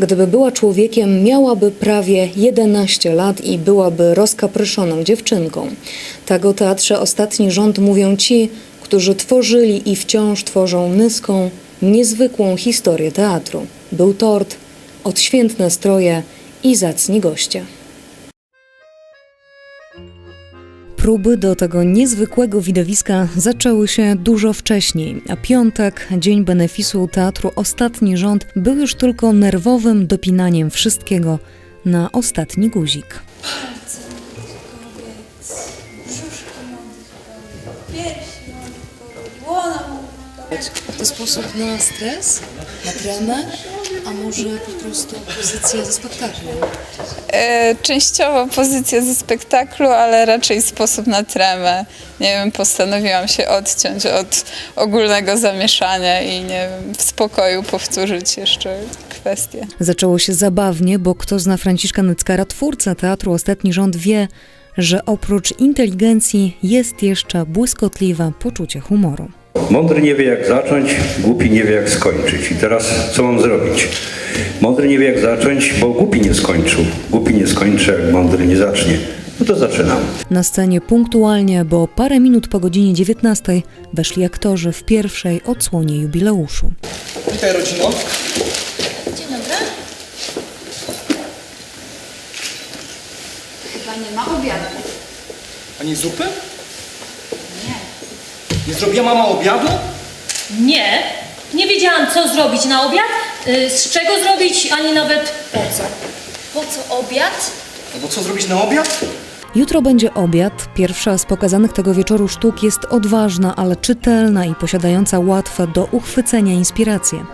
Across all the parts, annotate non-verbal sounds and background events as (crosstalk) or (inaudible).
Gdyby była człowiekiem, miałaby prawie 11 lat i byłaby rozkapryszoną dziewczynką. Tak o teatrze Ostatni Rząd mówią ci, którzy tworzyli i wciąż tworzą nyską, niezwykłą historię teatru. Był tort, odświętne stroje i zacni goście. Próby do tego niezwykłego widowiska zaczęły się dużo wcześniej, a piątek, dzień benefisu teatru Ostatni Rząd, był już tylko nerwowym dopinaniem wszystkiego na ostatni guzik. Mam mam To sposób na stres, na tremę, a może po prostu pozycja ze spektaklem? e, Częściowo pozycja ze spektaklu, ale raczej sposób na tremę. Nie wiem, postanowiłam się odciąć od ogólnego zamieszania i nie wiem, w spokoju powtórzyć jeszcze kwestię. Zaczęło się zabawnie, bo kto zna Franciszka Nyckara, twórcę teatru Ostatni Rząd, wie, że oprócz inteligencji jest jeszcze błyskotliwe poczucie humoru. Mądry nie wie jak zacząć, głupi nie wie jak skończyć. I teraz co mam zrobić? Mądry nie wie jak zacząć, bo głupi nie skończył. Głupi nie skończy, jak mądry nie zacznie. No to zaczynam. Na scenie punktualnie, bo parę minut po godzinie 19 weszli aktorzy w pierwszej odsłonie jubileuszu. Witaj rodzino. Dzień dobry. Chyba nie ma obiadu. Ani zupy? Nie. Zrobiła mama obiadu? Nie, nie wiedziałam co zrobić na obiad, y, z czego zrobić, ani nawet po co. Po co obiad? Albo co zrobić na obiad? Jutro będzie obiad. Pierwsza z pokazanych tego wieczoru sztuk jest odważna, ale czytelna i posiadająca łatwe do uchwycenia inspiracje.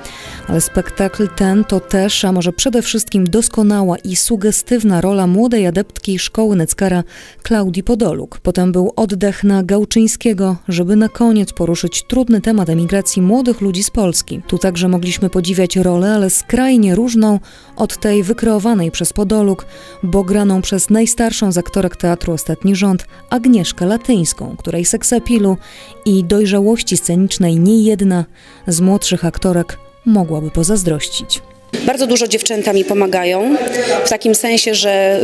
Ale spektakl ten to też, a może przede wszystkim doskonała i sugestywna rola młodej adeptki szkoły Neckara Klaudii Podoluk. Potem był oddech na Gałczyńskiego, żeby na koniec poruszyć trudny temat emigracji młodych ludzi z Polski. Tu także mogliśmy podziwiać rolę, ale skrajnie różną od tej wykreowanej przez Podoluk, bo graną przez najstarszą z aktorek teatru Ostatni Rząd, Agnieszkę Latyńską, której seksapilu i dojrzałości scenicznej nie jedna z młodszych aktorek mogłaby pozazdrościć. Bardzo dużo dziewczęta mi pomagają, w takim sensie, że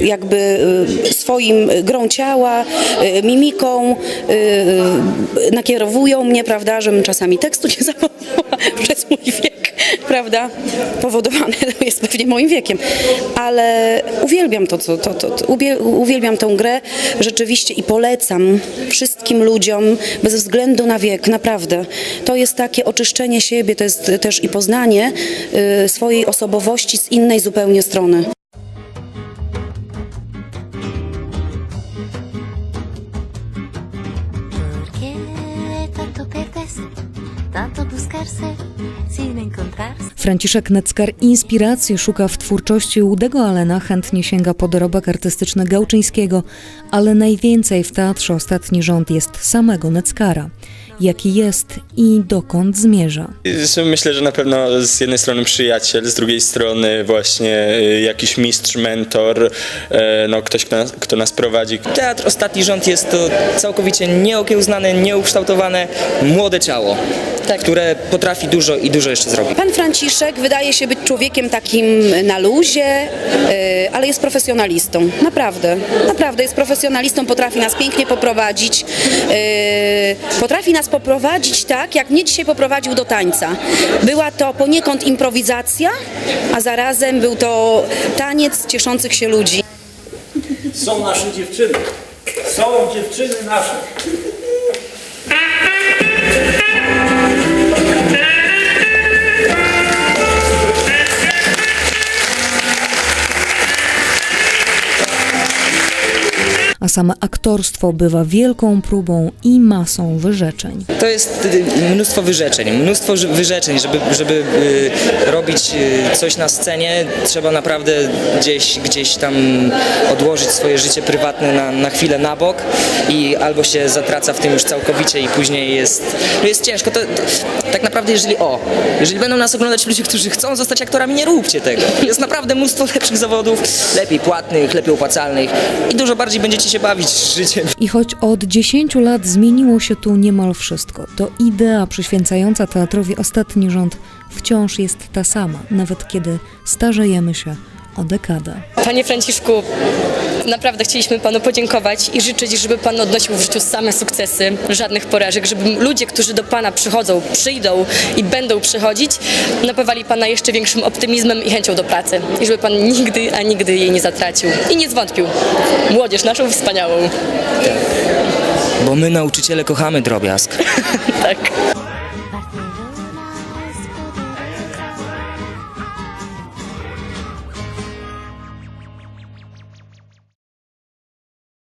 y, jakby y, swoim grą ciała, y, mimiką nakierowują mnie, prawda, żebym czasami tekstu nie zapomniała (laughs) przez mój wiek, prawda, powodowany (laughs) jest pewnie moim wiekiem, ale uwielbiam to, co, to, to, to uwielbiam tę grę rzeczywiście i polecam wszystkim ludziom, bez względu na wiek, naprawdę. To jest takie oczyszczenie siebie, to jest też i poznanie y, swojej osobowości z innej zupełnie strony. ¿Por qué tanto perderse, tanto buscarse sin encontrarse? Franciszek Neckar inspiracji szuka w twórczości Łudego Alena, chętnie sięga po dorobek artystyczny Gałczyńskiego, ale najwięcej w teatrze Ostatni Rząd jest samego Neckara. Jaki jest i dokąd zmierza. Myślę, że na pewno z jednej strony przyjaciel, z drugiej strony właśnie y, jakiś mistrz, mentor, e, no ktoś, kto nas, kto nas prowadzi. Teatr Ostatni Rząd jest to całkowicie nieokiełznane, nieukształtowane, młode ciało, które potrafi dużo i dużo jeszcze zrobić. Pan Franciszek wydaje się być człowiekiem takim na luzie, y, ale jest profesjonalistą. Naprawdę, naprawdę jest profesjonalistą, potrafi nas pięknie poprowadzić. y, Potrafi nas poprowadzić tak, jak mnie dzisiaj poprowadził do tańca. Była to poniekąd improwizacja, a zarazem był to taniec cieszących się ludzi. Są nasze dziewczyny. Są dziewczyny nasze. Same aktorstwo bywa wielką próbą i masą wyrzeczeń. To jest y, mnóstwo wyrzeczeń, mnóstwo wyrzeczeń, żeby, żeby y, robić y, coś na scenie, trzeba naprawdę gdzieś, gdzieś tam odłożyć swoje życie prywatne na, na chwilę na bok i albo się zatraca w tym już całkowicie i później jest, no jest ciężko. To, to, tak naprawdę jeżeli o, jeżeli będą nas oglądać ludzie, którzy chcą zostać aktorami, nie róbcie tego. Jest naprawdę mnóstwo lepszych zawodów, lepiej płatnych, lepiej opłacalnych i dużo bardziej będziecie się bawić życiem. I choć od 10 lat zmieniło się tu niemal wszystko, to idea przyświęcająca teatrowi ostatni rząd wciąż jest ta sama, nawet kiedy starzejemy się o dekadę. Panie Franciszku, naprawdę chcieliśmy Panu podziękować i życzyć, żeby Pan odnosił w życiu same sukcesy, żadnych porażek, żeby ludzie, którzy do Pana przychodzą, przyjdą i będą przychodzić, napawali Pana jeszcze większym optymizmem i chęcią do pracy. I żeby Pan nigdy, a nigdy jej nie zatracił i nie zwątpił. Młodzież naszą wspaniałą. Bo my nauczyciele kochamy drobiazg. (laughs) Tak.